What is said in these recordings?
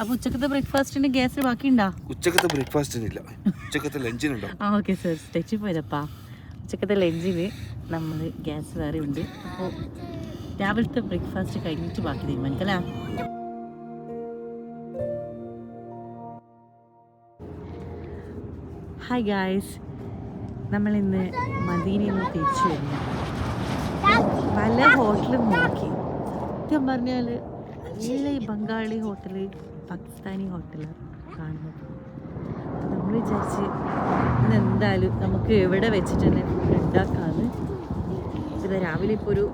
അപ്പൊ ഉച്ചക്കത്തെ ബ്രേക്ക്ഫാസ്റ്റിന് ഗ്യാസ് ബാക്കിയുണ്ടോ? ഉച്ചക്കത്തെ ബ്രേക്ക്ഫാസ്റ്റിനില്ല ഉച്ചക്കത്തെ ലഞ്ചിനുണ്ടോ ആ ഓക്കെ സർ സ്റ്റെച്ച് പോയതപ്പാ. ഉച്ചക്കത്തെ ലഞ്ചിന് നമ്മൾ ഗ്യാസ് വേറെ ഉണ്ട് അപ്പോൾ രാവിലത്തെ ബ്രേക്ക്ഫാസ്റ്റ് കഴിഞ്ഞിട്ട് ബാക്കി തീരുമാനിക്കലാ? ഹായ് ഗായ്സ് നമ്മൾ ഇന്ന് മദീനയിൽ നിന്ന് തിരിച്ചു വരുന്നു. പല ഹോട്ടലും നോക്കി. സത്യം പറഞ്ഞാൽ നല്ല ഈ ബംഗാളി ഹോട്ടൽ പാകിസ്ഥാനി ഹോട്ടലാണ് കാണുന്നത്. നമ്മൾ വിചാരിച്ച് ഇന്ന് എന്തായാലും നമുക്ക് എവിടെ വെച്ചിട്ട് തന്നെ ഫുഡ് ഉണ്ടാക്കാമെന്ന് ഇത് രാവിലെ ഇപ്പോൾ ഒരു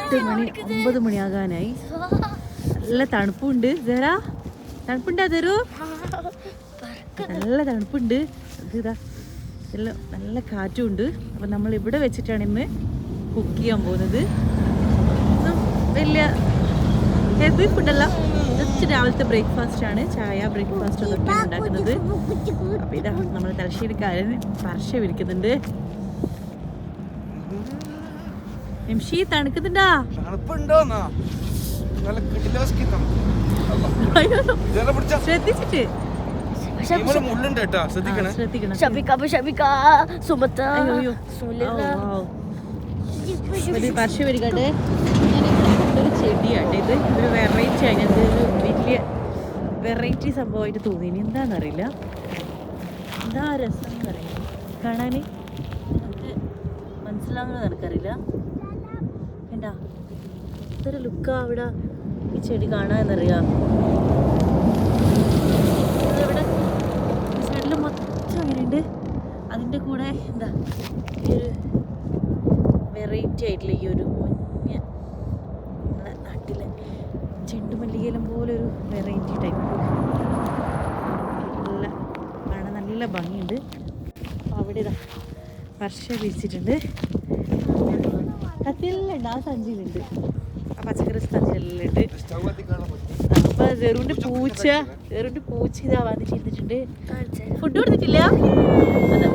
എട്ട് മണി ഒമ്പത് മണിയാകാനായി. നല്ല തണുപ്പുണ്ട്. ജരാ തണുപ്പുണ്ടാ തരൂ നല്ല തണുപ്പുണ്ട്. ഇതാ നല്ല നല്ല കാറ്റും ഉണ്ട് അപ്പം നമ്മൾ ഇവിടെ വെച്ചിട്ടാണ് ഇന്ന് കുക്ക് ചെയ്യാൻ പോകുന്നത്? വലിയ ഹെവി ഫുഡല്ല ജസ്റ്റ് രാവിലത്തെ ബ്രേക്ക്ഫാസ്റ്റ് ആണ് ചായ ബ്രേക്ക്ഫാസ്റ്റ് അതൊക്കെ ഉണ്ടാക്കുന്നത്. അപ്പൊ ഇതാ നമ്മൾ തലശ്ശേരിക്കാരൻ പർശ വിളിക്കുന്നുണ്ട് എംഷി തണുക്കുന്നുണ്ടാ? ശ്രദ്ധിച്ചിട്ട്. ശ്രദ്ധിക്കണേ. പർശ വരികട്ടെ ചെടിയാട്ടെ. ഇത് ഒരു വെറൈറ്റി അങ്ങനത്തെ ഒരു വലിയ വെറൈറ്റി സംഭവമായിട്ട് തോന്നി. ഇനി എന്താണെന്നറിയില്ല. എന്താ രസം എന്ന് പറയുന്നത് കാണാൻ നമുക്ക് മനസ്സിലാവുന്നത് എനിക്കറിയില്ല. എന്താ ഇത്ര ലുക്കാ അവിടെ ഈ ചെടി കാണാമെന്നറിയാം ഇവിടെ സൈഡിൽ മൊത്തം അങ്ങനെയുണ്ട്. അതിന്റെ കൂടെ എന്താ? ഈ ഒരു വെറൈറ്റി ആയിട്ടുള്ള ഈ ഒരു മഞ്ഞ നമ്മളെ നാട്ടിലെ ചെണ്ടുമല്ലികയിലും പോലെ ഒരു വെറൈറ്റി ടൈപ്പ് നല്ല കാണാൻ നല്ല ഭംഗിയുണ്ട്. അപ്പോൾ അവിടെ ഇതാ വർഷ വിരിച്ചിട്ടുണ്ട്. കത്തിയെല്ലാം ആ സഞ്ചിയിലുണ്ട്. ആ പച്ചക്കറി സഞ്ചിയെല്ലാം ഉണ്ട് അപ്പോൾ ചെറുണ്ട് പൂച്ച ചെറുണ്ട് പൂച്ച ഇതാ വന്നിട്ട് ഫുഡ് കൊടുത്തിട്ടില്ല?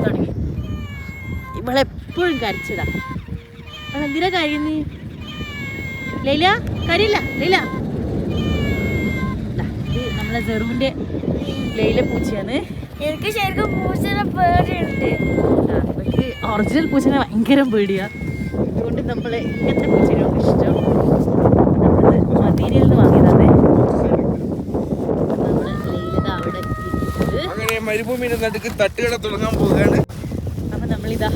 തുടങ്ങി. ഇവളെപ്പോഴും കരച്ചതാ അവളെന്തിനാ കരയുന്നേ? ലൈല കരിയില്ല ലൈല. നമ്മളെ ജെറുവിന്റെ ലൈല പൂച്ചയാണ്. എനിക്ക് ശരിക്കും പൂച്ചയുടെ പേടിയുണ്ട്. എനിക്ക് ഒറിജിനൽ പൂച്ചനെ ഭയങ്കര പേടിയാ. അതുകൊണ്ട് നമ്മൾ ഇങ്ങനത്തെ പൂച്ചയാണ് ഇഷ്ടം. നമ്മളത് മദീനയിൽ നിന്ന് വാങ്ങിയതാണ്. മരുഭൂമിയുടെ നടുക്ക് തട്ടുകട തുടങ്ങാൻ പോവുകയാണ്. അപ്പൊ നമ്മളിതാ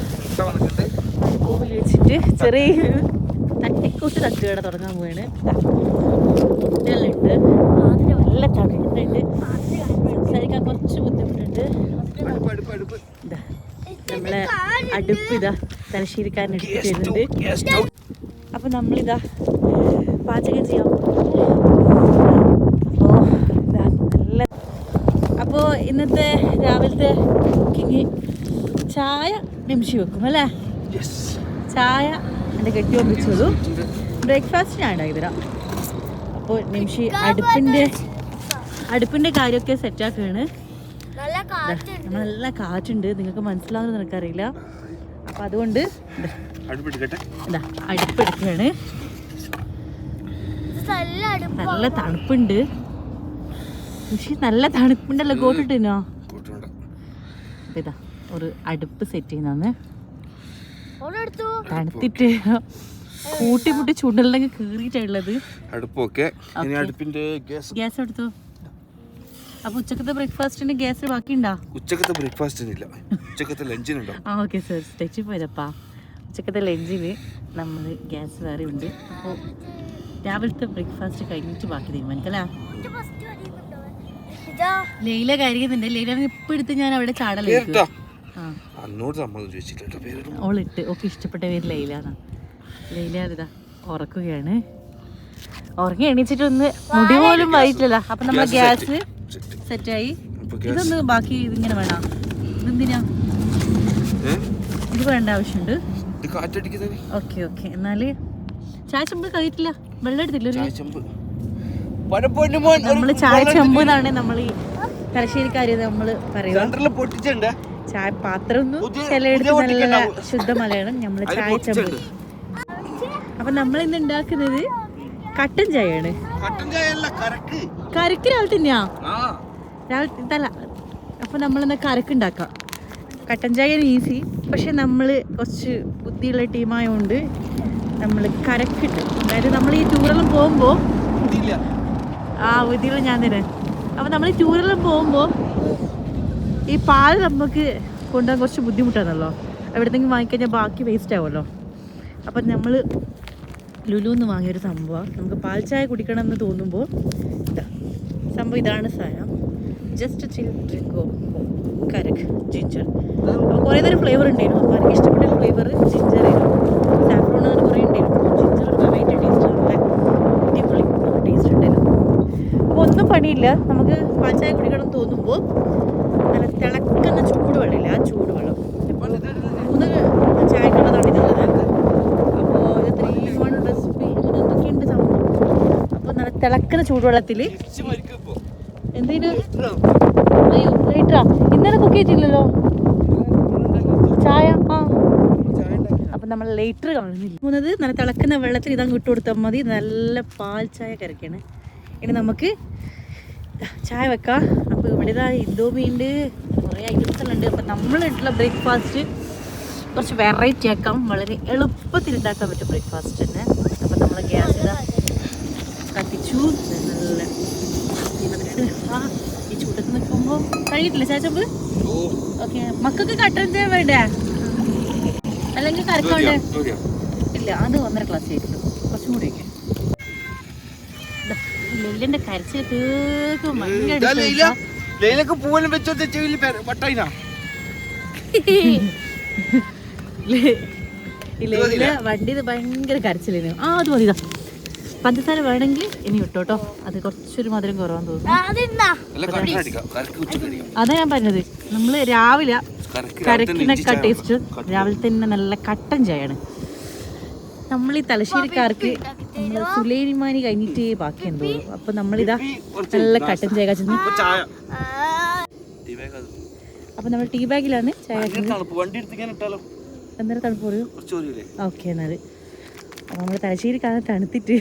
വെച്ചിട്ട് ചെറിയൊരു തട്ടിക്കൂട്ട് തട്ടുകട തുടങ്ങാൻ പോവാണ്. ഇതെല്ലാം ഉണ്ട് നല്ല തണുപ്പുണ്ട് സംസാരിക്കാൻ കുറച്ച് ബുദ്ധിമുട്ടുണ്ട്. നമ്മളെ അടുപ്പ് ഇതാ. തലശ്ശേരിക്കാരൻ എടുത്ത് ഗ്യാസ് സ്റ്റൗ തരുന്നുണ്ട് ഗ്യാസ് അപ്പൊ നമ്മളിതാ പാചകം ചെയ്യാൻ അപ്പോൾ നല്ല അപ്പോൾ ഇന്നത്തെ രാവിലത്തെ കുക്കിങ് ചായ നിമിഷി വെക്കും അല്ലേ? യെസ് ചായ എന്റെ കെട്ടി ഒപ്പിച്ചോളൂ ബ്രേക്ക്ഫാസ്റ്റ് ഞാൻ ഉണ്ടാക്കിത്തരാം അപ്പോൾ നിമിഷി അടുപ്പിന്റെ അടുപ്പിന്റെ കാര്യമൊക്കെ സെറ്റാക്കുകയാണ് നല്ല കാറ്റുണ്ട്. നല്ല കാറ്റുണ്ട്. നിങ്ങൾക്ക് മനസ്സിലാവുന്നത് നിനക്കറിയില്ല. അപ്പോൾ അതുകൊണ്ട് അടുപ്പെടുക്കാണ് അടുപ്പ് എടുക്കട്ടെ ഇതാ അടുപ്പെടുക്കുകയാണ്. ഇത് നല്ല അടുപ്പ്. നല്ല തണുപ്പുണ്ട്. പക്ഷേ നല്ല തണുപ്പുണ്ടല്ലോ. കോട്ടിട്ടിനോ അപ്പൊ ഇതാ ഒരു അടുപ്പ് സെറ്റ് ചെയ്യുന്നതാണ്. തണുത്തിട്ട് കൂട്ടിമുട്ടി ചുണ്ടലിലൊക്കെ കീറിയിട്ടുള്ളത് അടുപ്പൊക്കെ. ഇനി അടുപ്പിന്റെ ഗ്യാസ് ഗ്യാസ് എടുത്തു? അപ്പൊ ഉച്ചക്കത്തെ ബ്രേക്ക്ഫാസ്റ്റിന് ഗ്യാസ് ബാക്കിയുണ്ടോ? ഉച്ചക്കത്തെ ബ്രേക്ക്ഫാസ്റ്റിനില്ല. ഉച്ചക്കത്തെ ലഞ്ചിനുണ്ടോ? ആ ഓക്കെ സർ. തെറ്റി പോരപ്പാ ഉച്ചക്കത്തെ ലഞ്ചിന് നമ്മൾ ഗ്യാസ് വേറെ ഉണ്ട്. അപ്പോൾ രാവിലത്തെ ബ്രേക്ക്ഫാസ്റ്റ് കഴിഞ്ഞിട്ട് ബാക്കി തീരുമാനിക്കലാ ലൈല കരുകുന്നുണ്ട് ലൈല ഇപ്പം എടുത്ത് ഞാൻ അവിടെ ചാടലേക്ക് ആ. അന്നോട് സമ്മതം ചോദിച്ചില്ല പേര്. അവളിട്ട് ഒക്കെ ഇഷ്ടപ്പെട്ട പേര് ലൈല ഇതാ ഉറക്കുകയാണ്. ഉറങ്ങി എണീച്ചിട്ടൊന്ന് മുടി പോലും വായിട്ടില്ല അപ്പൊ നമ്മളെ ഗ്യാസ്. സെറ്റായി. ഇതൊന്ന് ബാക്കി ഇതിങ്ങനെ വേണം? ഇതെന്തിനാ? ഇത് വേണ്ട ആവശ്യമുണ്ട്. Okay okay. എന്നാൽ ചായ ചെമ്പ് കഴിയിട്ടില്ല വെള്ളം എടുത്തില്ല നമ്മൾ ചായ ചെമ്പ് എന്നാണ് നമ്മൾ ഈ തലശ്ശേരിക്കാര് നമ്മൾ പറയുക. സെന്ററിൽ പൊട്ടിച്ചുണ്ട് ചായ പാത്രം ഒന്നും പുതിയ- ചിലയിടത്ത് നല്ല പൊട്ടിക്കണ്ടാവും. ശുദ്ധ മലയാളം നമ്മൾ അതിൽ ചായ പൊട്ടിച്ചുണ്ട്. അപ്പൊ നമ്മൾ ഇന്ന് ഉണ്ടാക്കുന്നത് കട്ടൻ ചായയാണ്. കരക്ക്. രാവിലെ തന്നെയാ? രാവിലെ ഇതല്ല. അപ്പോൾ നമ്മളെന്താ കരക്ക് ഉണ്ടാക്കാം. കട്ടൻ ചായ ഈസി പക്ഷെ നമ്മൾ കുറച്ച് ബുദ്ധിയുള്ള ടീമായതുകൊണ്ട് നമ്മൾ കരക്കിട്ട് അതായത് നമ്മൾ ഈ ടൂറെല്ലാം പോകുമ്പോൾ ആ ബുദ്ധിയുള്ള ഞാൻ തന്നെ. അപ്പൊ നമ്മൾ ഈ ടൂറെല്ലാം പോകുമ്പോൾ ഈ പാൽ നമുക്ക് കൊണ്ടുപോകാൻ കുറച്ച് ബുദ്ധിമുട്ടാണല്ലോ. എവിടെന്നെങ്കിലും വാങ്ങിക്കഴിഞ്ഞാൽ ബാക്കി വേസ്റ്റ് ആവുമല്ലോ. അപ്പം നമ്മൾ ലുലുന്ന് വാങ്ങിയൊരു സംഭവമാണ് നമുക്ക് പാൽ ചായ കുടിക്കണം എന്ന് തോന്നുമ്പോൾ സംഭവം ഇതാണ് സാധനം. ജസ്റ്റ് ചിൽ ഡ്രിങ്കോ കരക് ജിഞ്ചർ അപ്പോൾ കുറേ തരം ഫ്ലേവർ ഉണ്ടായിരുന്നു. അപ്പോൾ എനിക്ക് ഇഷ്ടപ്പെട്ട ഫ്ലേവർ ജിഞ്ചർ സാഫ്രോൺ അങ്ങനെ കുറേ ഉണ്ടായിരുന്നു. ജിഞ്ചർ ഒരു ടേസ്റ്റ് അടിപൊളി ടേസ്റ്റ് ഉണ്ടായിരുന്നു. അപ്പോൾ ഒന്നും പണിയില്ല. നമുക്ക് പാൽ ചായ കുടിക്കണം തോന്നുമ്പോൾ നല്ല തിളക്കുന്ന ചൂടുവെള്ളമില്ല? ആ ചൂടുവെള്ളം. ഇപ്പോൾ മൂന്ന് ചായക്കുള്ളതാണ് ഇതുള്ളത് അപ്പോൾ ഇത് ത്രീ വൺ റെസിപ്പി അങ്ങനെ എന്തൊക്കെയുണ്ട് സംഭവം അപ്പോൾ നല്ല തിളക്കുന്ന ചൂടുവെള്ളത്തിൽ എന്തിനു? അയ്യോ ലൈറ്ററാ ഇന്നലെ കുക്ക് ചെയ്തില്ലല്ലോ ചായ? ആ. അപ്പം നമ്മൾ ലൈറ്റർ കാണുന്നില്ല. മൂന്നത് നല്ല തിളക്കുന്ന വെള്ളത്തിൽ ഇതങ്ങ് ഇട്ട് കൊടുത്താൽ മതി. നല്ല പാൽ ചായ കരക്കാണ്. ഇനി നമുക്ക് ചായ വെക്കാം. അപ്പോൾ ഇവിടെ ഇതാ ഇന്തോമി ഉണ്ട് കുറേ ഐറ്റംസ് എല്ലാം ഉണ്ട് അപ്പം ഇട്ടുള്ള ബ്രേക്ക്ഫാസ്റ്റ് കുറച്ച് വെറൈറ്റി ആക്കാം. വളരെ എളുപ്പത്തിൽ ഉണ്ടാക്കാൻ പറ്റും ബ്രേക്ക്ഫാസ്റ്റ് തന്നെ. അപ്പം നമ്മൾ ഗ്യാസ് ഇതാ കത്തിച്ചു. നല്ല ആ ഈ ചൂട്ടത്ത് നിൽക്കുമ്പോൾ കഴിയിട്ടില്ല ചാച്ചപ്പ് ഓക്കെ മക്കൾക്ക് കട്ടൻ ചായ വേണ്ടേ? അല്ലെങ്കിൽ കരക്കോണ്ടേ ഇല്ല അത് ഒന്നര ക്ലാസ് ആയിട്ടുള്ളൂ കുറച്ചും കൂടി വയ്ക്കാം ലെല്ലിന്റെ കരച്ചിൽ കേൾക്കും ഭയങ്കര ലൈല. ലൈലക്ക് പൂവെല്ലാം വെച്ചോത്തെ ചെവിയിൽ വട്ടൈന ലെ- ഈ വണ്ടി ഭയങ്കര കരച്ചിലിന് ആ അത് മതി. പഞ്ചസാര വേണമെങ്കിൽ ഇനി ഇട്ടോട്ടോ. അത് കുറച്ചൊരു മധുരം കുറവാന്ന് തോന്നുന്നു. അതാ. ഞാൻ പറഞ്ഞത്. നമ്മൾ രാവിലെ കരക്കിനൊക്കെ ടേസ്റ്റ് രാവിലെ തന്നെ നല്ല കട്ടൻ ചായയാണ്. നമ്മൾ ഈ തലശ്ശേരിക്കാർക്ക് നമ്മൾ സുലൈമാനി കഴിഞ്ഞിട്ട് ബാക്കി എന്തോ അപ്പൊ നമ്മളിതാ നല്ല കട്ടൻ ചായ കാച്ചു അപ്പൊ നമ്മൾ ടീ ബാഗിലാണ് ചായ കാച്ചുന്നത് തണുപ്പ്. പറയൂ? ഓക്കെ എന്നാൽ. അപ്പൊ നമ്മൾ തലശ്ശേരിക്കാരെ തണുത്തിട്ട്.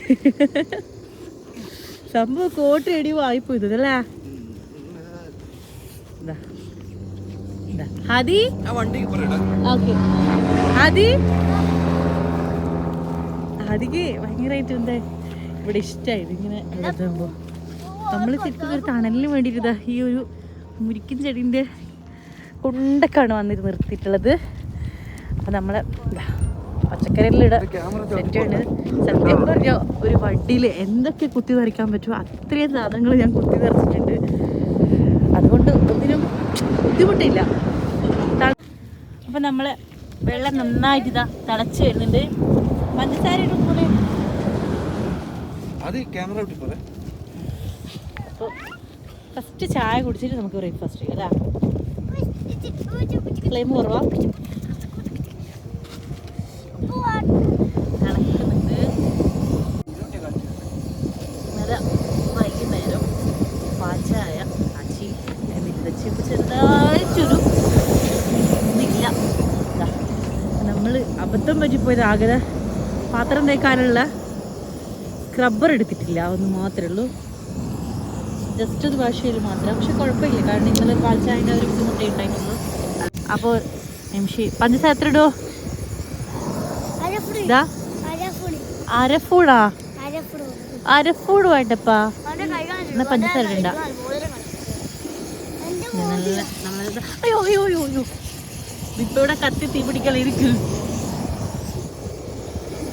സംഭവം കോട്ട് എടി വായിപ്പോയി ഇതല്ലേ. ഇതാ. ഹതി ഓക്കെ. ഹതി ഹതിക്ക് ഭയങ്കരമായിട്ട് എന്താ ഇവിടെ ഇഷ്ടമായത് ഇങ്ങനെ എഴുതുമ്പോൾ നമ്മൾ ശരിക്കും ഒരു തണലിന് വേണ്ടിയിട്ട് ഈ ഒരു മുരിക്കൻ ചെടീന്റെ കൊണ്ടൊക്കെയാണ് വന്നിട്ട് നിർത്തിയിട്ടുള്ളത്. അപ്പം നമ്മൾ പച്ചക്കറികളിലിടാൻ സെറ്റാണ് സത്യം പറഞ്ഞാൽ ഒരു വണ്ടിയിൽ എന്തൊക്കെ കുത്തി നിറയ്ക്കാൻ പറ്റുമോ അത്രയും സാധനങ്ങൾ ഞാൻ കുത്തി നിറച്ചിട്ടുണ്ട് അതുകൊണ്ട് ഒന്നിനും ബുദ്ധിമുട്ടില്ല. അപ്പം നമ്മൾ വെള്ളം നന്നായിട്ട് ഇതാ തിളച്ച് വരുന്നുണ്ട്. പഞ്ചസാര ഇടും കൂടെ അത് ക്യാമറ പോലെ അപ്പോൾ ഫസ്റ്റ് ചായ കുടിച്ചിട്ട് നമുക്ക് ബ്രേക്ക്ഫാസ്റ്റ് ചെയ്യാം അല്ലേ? ഫ്ലെയിം കുറവാ. വൈകുന്നേരം ചെറുതായിട്ടൊരു ഇതില്ല നമ്മൾ അബദ്ധം പറ്റിപ്പോയത് ആകെ പാത്രം തേക്കാനുള്ള സ്ക്രബ്ബർ എടുത്തിട്ടില്ല ഒന്ന് മാത്രമേ ഉള്ളൂ. ജസ്റ്റ് ഒരു ഭാഷയിൽ മാത്രം. പക്ഷെ കുഴപ്പമില്ല കാരണം ഇന്നലെ പാൽച്ചായന്റെ ഒരു ബുദ്ധിമുട്ടേ ഉണ്ടായിട്ടുള്ളൂ. അപ്പോൾ നിമിഷി പഞ്ചസാര എത്ര ഇടോ ഇതാ അരഫൂടാ അരഫൂട് വേണ്ടപ്പാ. എന്നാ പഞ്ചസാര ഇടണ്ട. അയ്യോ അയ്യോ അയ്യോ അയ്യോ. ഇപ്പൊ ഇവിടെ കത്തി തീ പിടിക്കാൻ ഇരിക്കും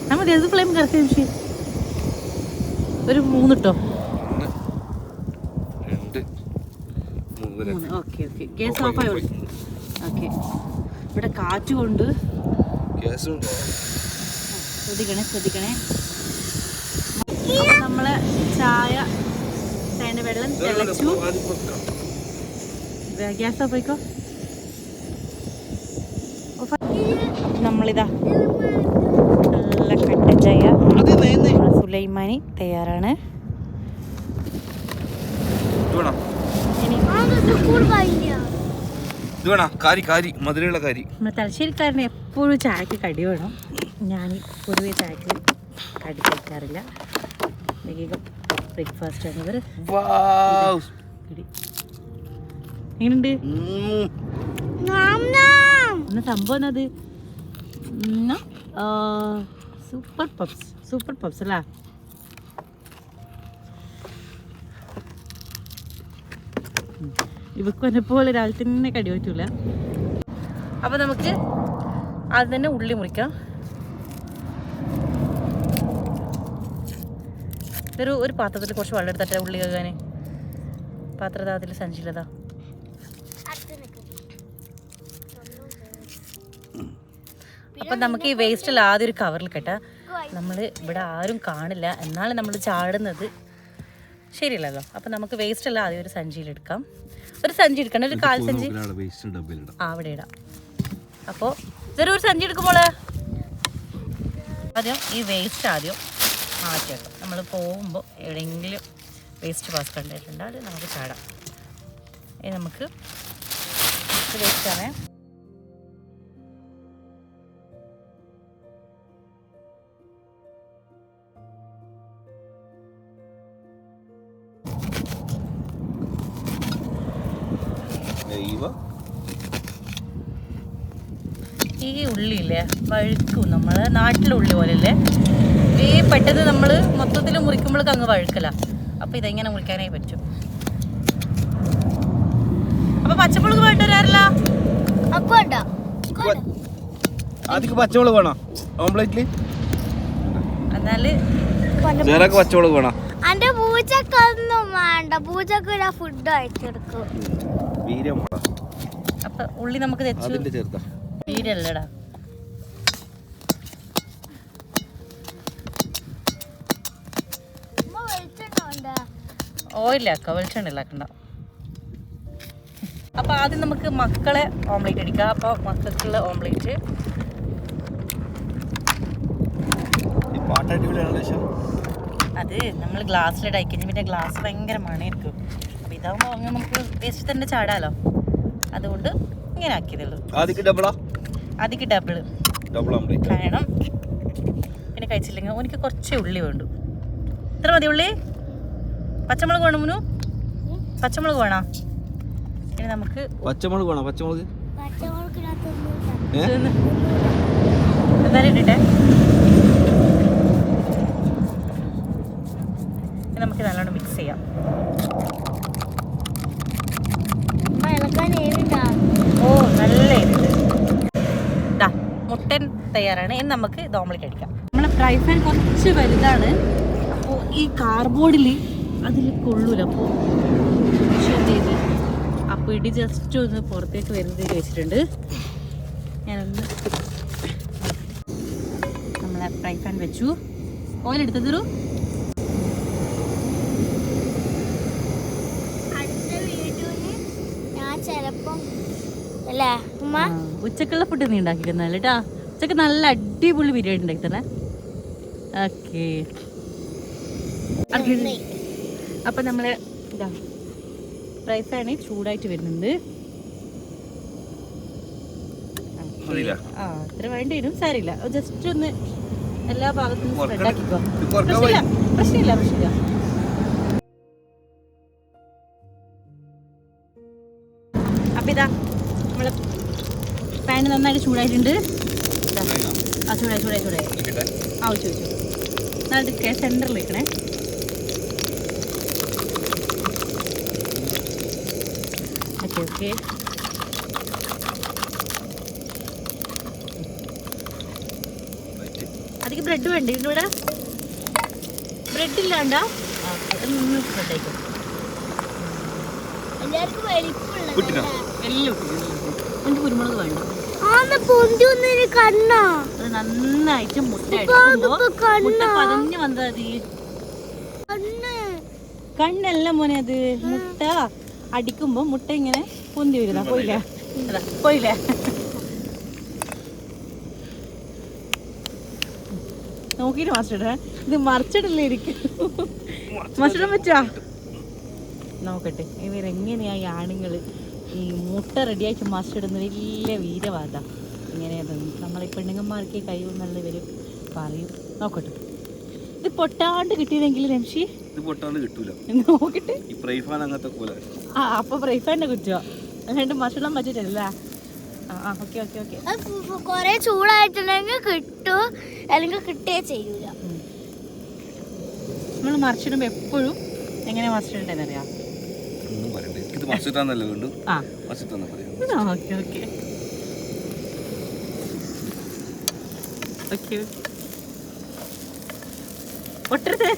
നമ്മൾ ഏത് ഫ്ലെയിം കറക്റ്റ് നിമിഷി ഒരു മൂന്നിട്ടോ? ഓക്കെ ഓക്കെ ഗ്യാസ് ഓഫ് ആയി ഓക്കെ ഇവിടെ കാറ്റ് കൊണ്ട് ശ്രദ്ധിക്കണേ ശ്രദ്ധിക്കണേ. നമ്മൾ ചായ ചായന്റെ വെള്ളം തിളച്ചു. ഗ്യാസ് ഓഫ് ആയിക്കോ. നമ്മളിതാ നല്ല കട്ടൻ ചായ നമ്മളെ സുലൈമാനി തയ്യാറാണ്. തലശ്ശേരിക്കാരന് എപ്പോഴും ചായക്ക് കടി വേണം. ഞാൻ പൊതുവേ ചായക്ക് കടി കഴിക്കാറില്ല. വേഗം ബ്രേക്ക്ഫാസ്റ്റ് ആണ് ഇവർ എങ്ങനെയുണ്ട്? എന്നാ സംഭവം അത് സൂപ്പർ പപ്സ് സൂപ്പർ പപ്സ് അല്ല? എന്നെ പോലെ രാവിലെ തന്നെ കടി പറ്റൂല. അപ്പൊ നമുക്ക് ആദ്യം തന്നെ ഉള്ളി മുറിക്കാം. ഇതൊരു ഒരു പാത്രത്തിൽ കുറച്ച് വെള്ളം എടുത്തിട്ട് ഉള്ളി കഴുകാൻ പാത്രത അതിൽ അപ്പൊ നമുക്ക് ഈ വേസ്റ്റിൽ ആദ്യം ഒരു കവറിൽ കേട്ടാ. നമ്മൾ ഇവിടെ ആരും കാണില്ല. എന്നാലും നമ്മൾ ചാടുന്നത് ശരിയല്ലല്ലോ. അപ്പൊ നമുക്ക് വേസ്റ്റ് എല്ലാം ആദ്യം ഒരു സഞ്ചിയിൽ എടുക്കാം. ഒരു സഞ്ചി എടുക്കണം ഒരു കാൽ സഞ്ചി. ആ അവിടെ ഇടാം. അപ്പോൾ ഇതൊരു ഒരു സഞ്ചി എടുക്കുമ്പോൾ ആദ്യം ഈ വേസ്റ്റ് ആദ്യം മാറ്റിയേക്കാം നമ്മൾ പോകുമ്പോൾ എവിടെയെങ്കിലും വേസ്റ്റ് പാസ് കണ്ടിട്ടുണ്ടെങ്കിൽ അത് നമുക്ക് ചാടാം. ഇനി നമുക്ക് വേസ്റ്റ് ആണേ. ഈ ഉള്ളിയില്ലേ? വഴുക്കും. നമ്മൾ നാട്ടിലെ ഉള്ളി പോലെയല്ലേ? ഈ പെട്ടെന്ന് നമ്മൾ മൊത്തത്തിൽ മുറിക്കുമ്പോഴേക്ക് അങ്ങ് വഴുക്കല. അപ്പോൾ ഇതെങ്ങനെ മുറിക്കാനായി പറ്റും? അപ്പോൾ പച്ചമുളക് വേണ്ട. വരാറില്ല പച്ചമുളക് വേണോ? എന്നാൽ പച്ചമുളക് വേണോ? അന്റെ പൂച്ചക്കൊന്നും വേണ്ട. പൂച്ചക്ക് ഞാൻ ഫുഡ് അയച്ചെടുക്കും അപ്പൊ ഉള്ളി നമുക്ക് തെച്ചു. അതിന്റെ ഉണ്ടോ ഓയിലാക്ക വെളിച്ചെണ്ണ ഇല്ലാക്കണ്ട. അപ്പൊ ആദ്യം നമുക്ക് മക്കളെ ഓംലേറ്റ് അടിക്കാം. അപ്പൊ മക്കൾക്കുള്ള ഓംലേറ്റ്. അത് നമ്മൾ ഗ്ലാസ്സിലിട്ട് അയക്കഴിഞ്ഞാൽ പിന്നെ ഗ്ലാസ് ഭയങ്കര മണയിരിക്കും. അപ്പോൾ ഇതാകുമ്പോൾ നമുക്ക് വേസ്റ്റ് തന്നെ ചാടാലോ. അതുകൊണ്ട് ഇങ്ങനെ ആക്കിയതുള്ളൂ അതിക്ക് ഡബിൾ ഡബിൾ ഓംപ്ലേറ്റ് കാരണം പിന്നെ കഴിച്ചില്ലെങ്കിൽ എനിക്ക് കുറച്ചേ ഉള്ളി വേണ്ടു. ഇത്ര മതി ഉള്ളി. പച്ചമുളക് വേണം മുനു? പച്ചമുളക് വേണോ? ഇനി നമുക്ക് പച്ചമുളക് വേണോ? പച്ചമുളക്? എന്തായാലും ഇട്ടിട്ടെ നമുക്ക് നല്ലോണം മിക്സ് ചെയ്യാം. ഓ നല്ല മുട്ടൻ തയ്യാറാണ്. ഇനി നമുക്ക് ഇത് ഓംലെറ്റ് അടിക്കാം. നമ്മളെ ഫ്രൈ പാൻ കുറച്ച് വലുതാണ്. അപ്പോൾ ഈ കാർബോർഡിൽ അതിൽ കൊള്ളൂല. അപ്പോൾ അപ്പോൾ പിടി ജസ്റ്റ് ഒന്ന് പുറത്തേക്ക് വരുന്നത് വെച്ചിട്ടുണ്ട്. ഞാനൊന്ന് നമ്മളെ ഫ്രൈ പാൻ വെച്ചു. വീഡിയോന് ഞാൻ ചെലപ്പം അല്ലേ? ഉമ്മ? ആ, ഉച്ചക്കുള്ള ഫുഡ് നീ ഉണ്ടാക്കി തന്നല്ലേ കേട്ടാ ഉച്ചയ്ക്ക് നല്ല അടിപൊളി ബിരിയാണി ഉണ്ടാക്കി തന്നെ ഓക്കെ. അപ്പൊ ഇതാ ഫ്രൈ പാന് ചൂടായിട്ട് വരുന്നുണ്ട്? ആ അത്ര വേണ്ടി വരും. സാരില്ല ജസ്റ്റ് ഒന്ന് എല്ലാ ഭാഗത്തും പ്രശ്നമില്ല പ്രശ്നമില്ല. നന്നായിട്ട് ചൂടായിട്ടുണ്ട് ആ ചൂടായി ചൂടായി ചൂടായി. ആ വെച്ചു വെച്ചു നടുക്കെ സെന്ററിൽ വെക്കണേ ഓക്കെ ഓക്കെ. അതിക്ക് ബ്രെഡ് വേണ്ടേ ഇതിന്റെ ബ്രെഡ് ഇല്ലാണ്ടാ ബ്രെഡ് ആയിക്കോ എല്ലാവർക്കും? വലിപ്പമുള്ള എല്ലാം എനിക്ക് കുരുമുളക് വേണ്ട നന്നായിട്ട് മുട്ട മുട്ട പതഞ്ഞ് വന്നത് മതി കണ്ണല്ല മോനെ അത്. മുട്ട അടിക്കുമ്പോ മുട്ട ഇങ്ങനെ പൊന്തി വരുന്ന പോയില്ലേ? പോയില്ലേ? നോക്കിട്ട് മാസ്റ്റർ ഇത് മറിച്ചിടല്ലേ ഇരിക്കും. മാസ്റ്റർ പറ്റാ നോക്കട്ടെ ഇവരെങ്ങനെയാ ഈ ആണുങ്ങൾ ഈ മുട്ട റെഡിയാക്കി മറിച്ചിടുന്ന വലിയ വീരവാദ. ഇങ്ങനെ നമ്മളെ പെണ്ണുങ്ങന്മാർക്ക് കഴിവെന്നുള്ള ഇവർ പറയും. നോക്കട്ടെ. ഇത് പൊട്ടാണ്ട് കിട്ടിയില്ലെങ്കിൽ രംഷി? ഇത് പൊട്ടാണ്ട് കിട്ടൂല. നോക്കട്ടെ. ഈ പ്രൈഫാൻ അങ്ങനത്തെ പോലെ. ആ അപ്പൊ ബ്രേക്ക്ഫാസ്റ്റിന്റെ കുറ്റോ? രണ്ട് ഭക്ഷണം പറ്റിട്ടല്ലേ ആ ആ ഓക്കേ ഓക്കേ ഓക്കെ. അത് ഫു- ഫു- കൊറേ ചൂടായിട്ടുണ്ടെങ്കിൽ കിട്ടും. അല്ലെങ്കിൽ കിട്ടുകയേ ചെയ്യൂല. നമ്മൾ മറിച്ചിടുമ്പോ എപ്പോഴും എങ്ങനെ ഒന്നും മസിട്ടാന്നല്ലേ വീണ്ടും? പറയാം ഓക്കെ ഓക്കെ. ഓക്കെ. ഒട്ടരുത്.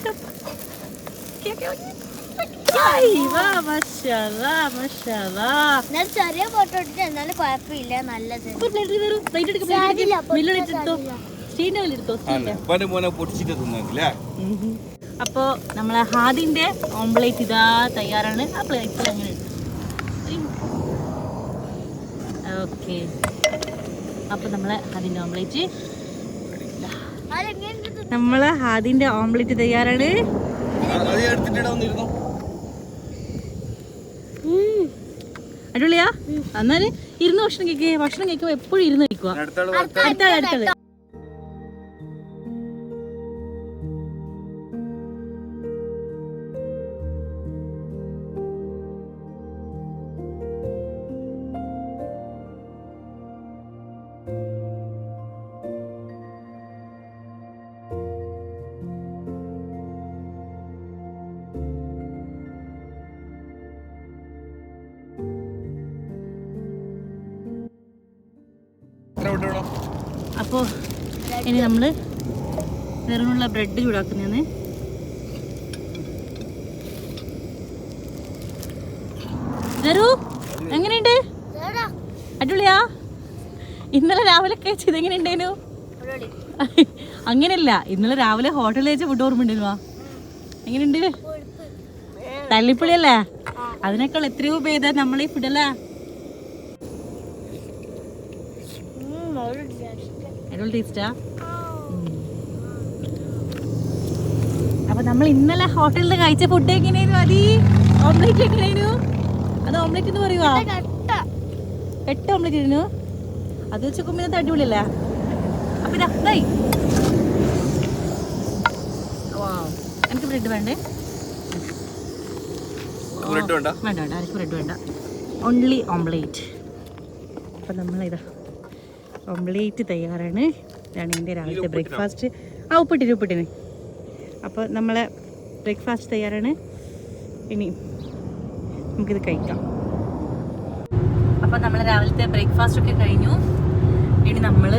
മാഷാല്ലാ. എന്നാൽ ചെറിയ ഫോട്ടോ എടുത്ത് എന്നാലും കുഴപ്പമില്ല നല്ലത്. അപ്പോ നമ്മളെ ഹാദിന്റെ ഓംപ്ലേറ്റ് ഇതാ തയ്യാറാണ്. ആ പ്ലേറ്റിൽ അങ്ങനെ ഓക്കെ അപ്പൊ നമ്മളെ ഹാദിന്റെ ഓംലേറ്റ്. നമ്മൾ നമ്മളെ ഹാദിന്റെ ഓംലേറ്റ് തയ്യാറാണ്. അടിപൊളിയാ? എന്നാൽ ഇരുന്ന് ഭക്ഷണം കഴിക്കുക ഭക്ഷണം കഴിക്കുമ്പോ എപ്പോഴും ഇരുന്ന് കഴിക്കുക അടുത്താൾ അടുത്ത അപ്പോ ഇനി നമ്മൾ വെറുമുള്ള ബ്രെഡ് ചൂടാക്കുന്നതാണ് വെറു എങ്ങനെയുണ്ട്. അടിപൊളിയാ? ഇന്നലെ രാവിലെ കഴിച്ചത് എങ്ങനെയുണ്ടേനു? അടിപൊളി. അങ്ങനെയല്ല ഇന്നലെ രാവിലെ ഹോട്ടലിൽ കഴിച്ച ഫുഡ് ഓർമ്മ എങ്ങനെയുണ്ട്? തല്ലിപ്പൊളിയല്ലേ അതിനേക്കാൾ എത്രയോ പേര് നമ്മളീ ഫുഡല്ലേ അടിപൊളി ടേസ്റ്റാ അപ്പൊ നമ്മൾ ഇന്നലെ ഹോട്ടലിൽ കഴിച്ച ഫുഡ് എങ്ങനെയായിരുന്നു അതി ഓംലെറ്റ് എങ്ങനെയായിരുന്നു? അത് ഓംലെറ്റ് എന്ന് പറയുവാ? ഇത് കട്ട. എട്ട് ഓംലെറ്റ് ഇരുന്നു അത് വെച്ച് കുമ്പിന് ഇത് അടിപൊളിയല്ലേ? അപ്പൊ ഇതാ ഇതായി. എനിക്ക് ബ്രെഡ് വേണ്ടേ? ബ്രെഡ് വേണ്ട. വേണ്ട വേണ്ട. എനിക്ക് ബ്രെഡ് വേണ്ട. ഓൺലി ഓംലേറ്റ് അപ്പം നമ്മളിതാ ഓംലേറ്റ് തയ്യാറാണ്. ഇതാണ് എന്റെ രാവിലത്തെ ബ്രേക്ക്ഫാസ്റ്റ് ആ ഉപ്പിട്ടിന് ഉപ്പിട്ടിന്. അപ്പോൾ നമ്മളെ ബ്രേക്ക്ഫാസ്റ്റ് തയ്യാറാണ്. ഇനി നമുക്കിത് കഴിക്കാം. അപ്പോൾ നമ്മൾ രാവിലത്തെ ബ്രേക്ക്ഫാസ്റ്റ് ഒക്കെ കഴിഞ്ഞു. ഇനി നമ്മൾ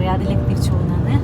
റിയാദിലേക്ക് തിരിച്ചു പോകുന്നതാണ്.